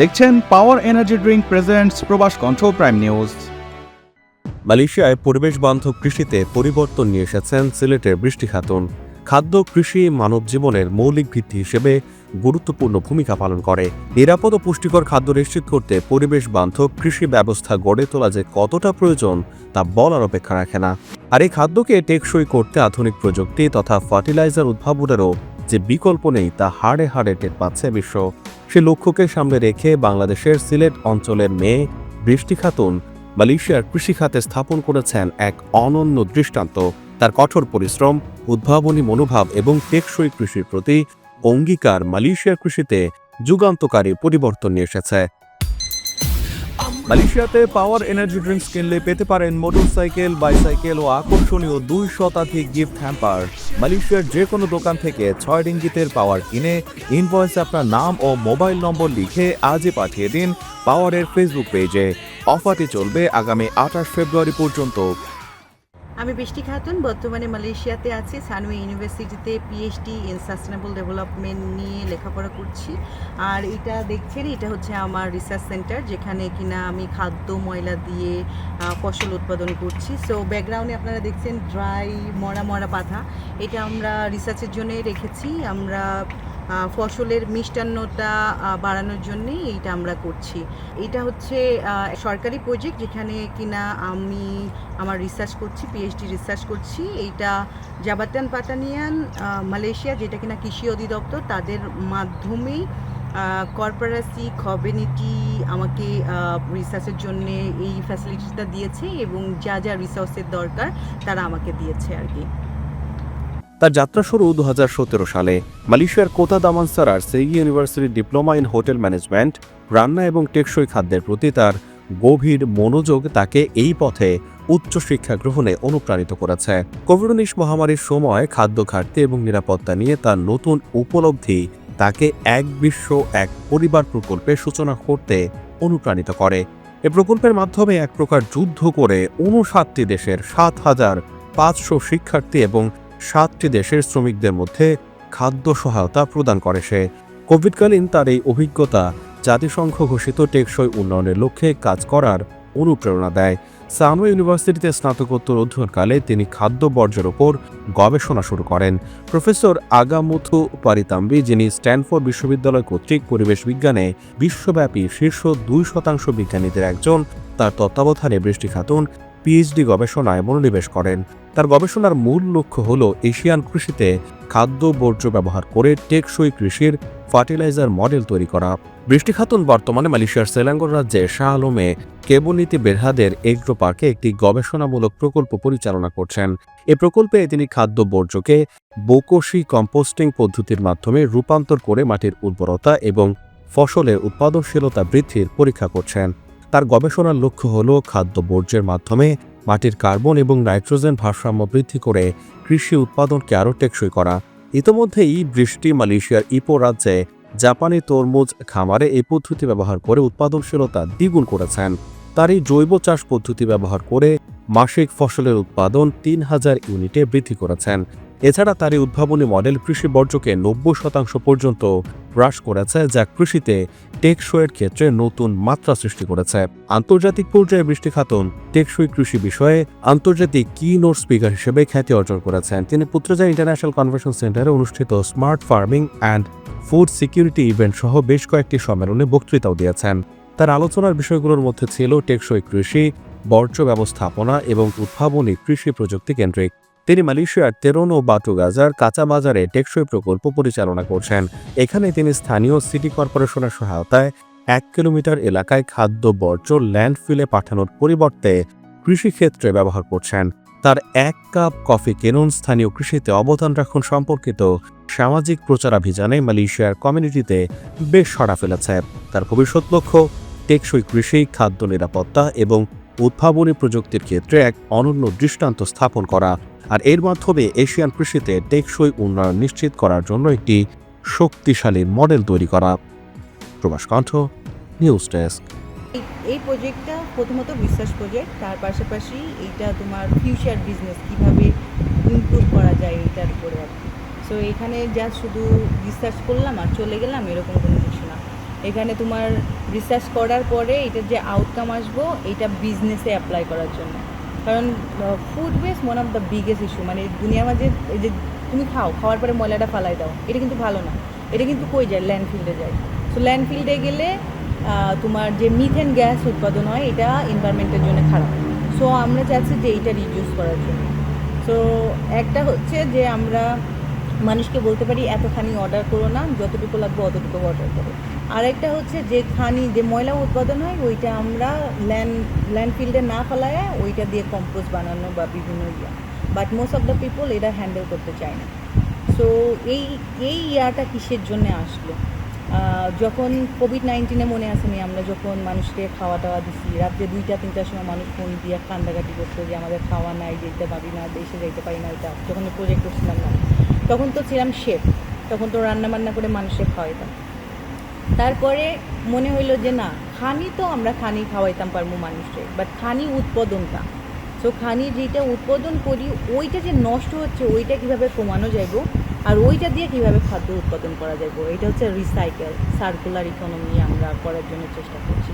দেখছেন power energy drink presents প্রবাস কণ্ঠ প্রাইম নিউজ মালয়েশিয়ায় পরিবেশ বান্ধব কৃষিতে পরিবর্তন নিয়ে এসেছেন সিলেটের বৃষ্টি খাতুন। খাদ্য, কৃষি, মানব জীবনের মৌলিক ভিত্তি হিসেবে গুরুত্বপূর্ণ ভূমিকা পালন করে। নিরাপদ ও পুষ্টিকর খাদ্য নিশ্চিত করতে পরিবেশ বান্ধব কৃষি ব্যবস্থা গড়ে তোলা যে কতটা প্রয়োজন, তা বলার অপেক্ষা রাখে না। আর এই খাদ্যকে টেকসই করতে আধুনিক প্রযুক্তি তথা ফার্টিলাইজার উদ্ভাবনেরও যে বিকল্প নেই, তা হাড়ে হাড়ে টের পাচ্ছে বিশ্ব। সে লক্ষ্যকে সামনে রেখে বাংলাদেশের সিলেট অঞ্চলের মেয়ে বৃষ্টি খাতুন মালয়েশিয়ার কৃষি খাতে স্থাপন করেছেন এক অনন্য দৃষ্টান্ত। তার কঠোর পরিশ্রম, উদ্ভাবনী মনোভাব এবং টেকসই কৃষির প্রতি অঙ্গীকার মালয়েশিয়ার কৃষিতে যুগান্তকারী পরিবর্তন নিয়ে এসেছে। মালয়েশিয়াতে পাওয়ার এনার্জি ড্রিঙ্কস কিনলে পেতে পারেন মোটরসাইকেল, বাইসাইকেল ও আকর্ষণীয় দুই শতাধিক গিফট হ্যাম্পার। মালয়েশিয়ার যে কোনো দোকান থেকে ছয় রিঙ্গিতের পাওয়ার কিনে ইনভয়েস আপনার নাম ও মোবাইল নম্বর লিখে আজই পাঠিয়ে দিন পাওয়ারের ফেসবুক পেজে। অফারটি চলবে আগামী আঠাশ ফেব্রুয়ারি পর্যন্ত। আমি বৃষ্টি খাতুন, বর্তমানে মালয়েশিয়াতে আছি। সানওয়ে ইউনিভার্সিটিতে পিএইচডি ইন সাস্টেনেবল ডেভেলপমেন্ট নিয়ে লেখাপড়া করছি। আর এটা দেখছেন, এটা হচ্ছে আমার রিসার্চ সেন্টার যেখানে কিনা আমি খাদ্য, ময়লা দিয়ে ফসল উৎপাদন করছি। সো ব্যাকগ্রাউন্ডে আপনারা দেখছেন ড্রাই মরা মরা পাতা। এটা আমরা রিসার্চের জন্য রেখেছি। আমরা ফসলের মিষ্টান্নতা বাড়ানোর জন্যে এইটা আমরা করছি। এটা হচ্ছে সরকারি প্রজেক্ট যেখানে কিনা আমি আমার রিসার্চ করছি পিএইচডি রিসার্চ করছি। এইটা জাবাতান পাতানিয়ান মালয়েশিয়া যেটা কিনা কৃষি অধিদপ্তর, তাদের মাধ্যমেই কর্পোরেসি কমিউনিটি আমাকে রিসার্চের জন্য এই ফ্যাসিলিটিটা দিয়েছে এবং যা যা রিসোর্সের দরকার, তারা আমাকে দিয়েছে আর কি। তার যাত্রা শুরু দু হাজার সতেরো সালে। মালয়েশিয়ার কোতা দামানসারার সেইগি ইউনিভার্সিটির ডিপ্লোমা ইন হোটেল ম্যানেজমেন্ট, রান্না এবং টেকসই খাদ্যের প্রতি তার গভীর মনোযোগ তাকে এই পথে উচ্চশিক্ষা গ্রহণে অনুপ্রাণিত করেছে। কোভিড উনিশ মহামারীর সময় খাদ্য ঘাটতি এবং নিরাপত্তা নিয়ে তার নতুন উপলব্ধি তাকে এক বিশ্ব, এক পরিবার প্রকল্পের সূচনা করতে অনুপ্রাণিত করে। এ প্রকল্পের মাধ্যমে এক প্রকার যুদ্ধ করে উনষাটটি দেশের সাত হাজার পাঁচশো শিক্ষার্থী এবং সাতটি দেশের শ্রমিকদের মধ্যে খাদ্য সহায়তা প্রদান করে সে। কোভিডকালীন তার এই অভিজ্ঞতা জাতিসংঘ ঘোষিত টেকসই উন্নয়নের লক্ষ্যে কাজ করার অনুপ্রেরণা দেয়। সানো ইউনিভার্সিটিতে স্নাতকোত্তর অধ্যয়নকালে তিনি খাদ্য বর্জ্যের ওপর গবেষণা শুরু করেন। প্রফেসর আগামুথু পারিতাম্বি, যিনি স্ট্যানফোর্ড বিশ্ববিদ্যালয় কর্তৃক পরিবেশ বিজ্ঞানে বিশ্বব্যাপী শীর্ষ দুই শতাংশ বিজ্ঞানীদের একজন, তার তত্ত্বাবধানে বৃষ্টি খাতুন পিএইচডি গবেষণায় মনোনিবেশ করেন। তার গবেষণার মূল লক্ষ্য হল এশিয়ান কৃষিতে খাদ্য, বর্জ্য ব্যবহার করে টেকসই কৃষির ফার্টিলাইজার মডেল তৈরি করা। বৃষ্টি খাতুন বর্তমানে মালয়েশিয়ার সেলাঙ্গর রাজ্যে শাহ আলমে কেবলনীতি বেরহাদের এগ্রো পার্কে একটি গবেষণামূলক প্রকল্প পরিচালনা করছেন। এ প্রকল্পে তিনি খাদ্য, বর্জ্যকে বোকোশি কম্পোস্টিং পদ্ধতির মাধ্যমে রূপান্তর করে মাটির উর্বরতা এবং ফসলের উৎপাদনশীলতা বৃদ্ধির পরীক্ষা করছেন। তার গবেষণার লক্ষ্য হল খাদ্য বর্জ্যের মাধ্যমে মাটির কার্বন এবং নাইট্রোজেন ভারসাম্য বৃদ্ধি করে কৃষি উৎপাদনকে আরও টেকসই করা। ইতোমধ্যেই বৃষ্টি, মালয়েশিয়ার ইপো রাজ্যে জাপানি তরমুজ খামারে এই পদ্ধতি ব্যবহার করে উৎপাদনশীলতা দ্বিগুণ করেছেন। তার এই জৈব চাষ পদ্ধতি ব্যবহার করে মাসিক ফসলের উৎপাদন তিন হাজার ইউনিটে বৃদ্ধি করেছেন। এছাড়া তার এই উদ্ভাবনী মডেল কৃষি বর্জ্যকে নব্বই শতাংশ পর্যন্ত হ্রাস করেছে, যা কৃষিতে টেকসইয়ের ক্ষেত্রে নতুন মাত্রা সৃষ্টি করেছে। আন্তর্জাতিক পর্যায়ে বৃষ্টি খাতুন টেকসই কৃষি বিষয়ে আন্তর্জাতিক কি নোট স্পিকার হিসেবে খ্যাতি অর্জন করেছেন। তিনি পুত্রজা ইন্টারন্যাশনাল কনভেনশন সেন্টারে অনুষ্ঠিত smart farming and food security event সহ বেশ কয়েকটি সম্মেলনে বক্তৃতাও দিয়েছেন। তার আলোচনার বিষয়গুলোর মধ্যে ছিল টেকসই কৃষি, বর্জ্য ব্যবস্থাপনা এবং উদ্ভাবনী কৃষি প্রযুক্তি কেন্দ্রিক। তিনি মালয়েশিয়ার তেরোন ও বাটুগাজার কাঁচা বাজারে টেকসই প্রকল্প পরিচালনা করছেন। এখানে তিনি স্থানীয় সিটি কর্পোরেশনের সহায়তায় এক কিলোমিটার এলাকায় খাদ্য, বর্জ্য, ল্যান্ডফিলে পাঠানোর পরিবর্তে কৃষিক্ষেত্রে ব্যবহার করছেন। তার এক কাপ কফি কেনুন স্থানীয় কৃষিতে অবদান রাখুন সম্পর্কিত সামাজিক প্রচারাভিযানে মালয়েশিয়ার কমিউনিটিতে বেশ সরা ফেলেছে। তার ভবিষ্যৎ লক্ষ্য টেকসই কৃষি, খাদ্য নিরাপত্তা এবং উদ্ভাবনী প্রযুক্তির ক্ষেত্রে এক অনন্য দৃষ্টান্ত স্থাপন করা। আর এর মাধ্যমে এশিয়ান কৃষিতে টেকসই উন্নয়ন নিশ্চিত করার জন্য একটি শক্তিশালী মডেল তৈরি করা। প্রবাস কণ্ঠ নিউজ ডেস্ক। এই- প্রজেক্টটা প্রথমত বিশ্বাস প্রজেক্ট, তার পাশাপাশি এইটা তোমার ফিউচার বিজনেস কীভাবে ইমপ্রুভ করা যায় এটার উপরে আর কি। সো এখানে যা শুধু রিসার্চ করলাম আর চলে গেলাম, এরকম কোনো কিছু না। এখানে তোমার রিসার্চ করার পরে, এটার যে আউটকাম আসব এটা বিজনেসে অ্যাপ্লাই করার জন্য। কারণ food waste one of the biggest issue মানে দুনিয়া মাঝে এই যে তুমি খাও, খাওয়ার পরে ময়লাটা ফালাই দাও, এটা কিন্তু ভালো না। এটা কিন্তু কই যায়? ল্যান্ডফিল্ডে যায়। সো ল্যান্ডফিল্ডে গেলে তোমার যে মিথেন গ্যাস উৎপাদন হয়, এটা এনভায়রনমেন্টের জন্য খারাপ। সো আমরা চাচ্ছি যে এইটা রিডিউস করার জন্য। সো একটা হচ্ছে যে আমরা মানুষকে বলতে পারি, এতখানি অর্ডার করো না, যতটুকু লাগবে অতটুকু অর্ডার করো। আরেকটা হচ্ছে যে খানি, যে ময়লা উৎপাদন হয়, ওইটা আমরা ল্যান্ড ল্যান্ডফিল্ডে না ফেলায় ওইটা দিয়ে কম্পোস্ট বানানো বা বিভিন্ন ইয়া। But most of the people এটা হ্যান্ডেল করতে চায় না। সো এই এই ইয়াটা কিসের জন্য আসলো? যখন কোভিড নাইন্টিনে মনে আসেনি আমরা, যখন মানুষকে খাওয়া টাওয়া দিছি, রাত্রে দুইটা, তিনটার সময় মানুষ ফোন দিয়ে কান্দাকাটি করতো যে আমাদের খাওয়া নাই, যেতে পারি না, দেশে যেতে পারি না এটা যখন প্রজেক্ট করছিলাম না, তখন তো ছিলাম শেফ তখন তো রান্না বান্না করে মানুষকে খাওয়াইতাম। তারপরে মনে হইল যে না, খানি তো আমরা খানি খাওয়াইতাম পারব মানুষকে বাট খানি উৎপাদনটা। সো খানি যেটা উৎপাদন করি, ওইটা যে নষ্ট হচ্ছে, ওইটা কীভাবে কমানো যাইব আর ওইটা দিয়ে কীভাবে খাদ্য উৎপাদন করা যাইব এটা হচ্ছে রিসাইকেল সার্কুলার ইকোনমি আমরা করার জন্য চেষ্টা করছি।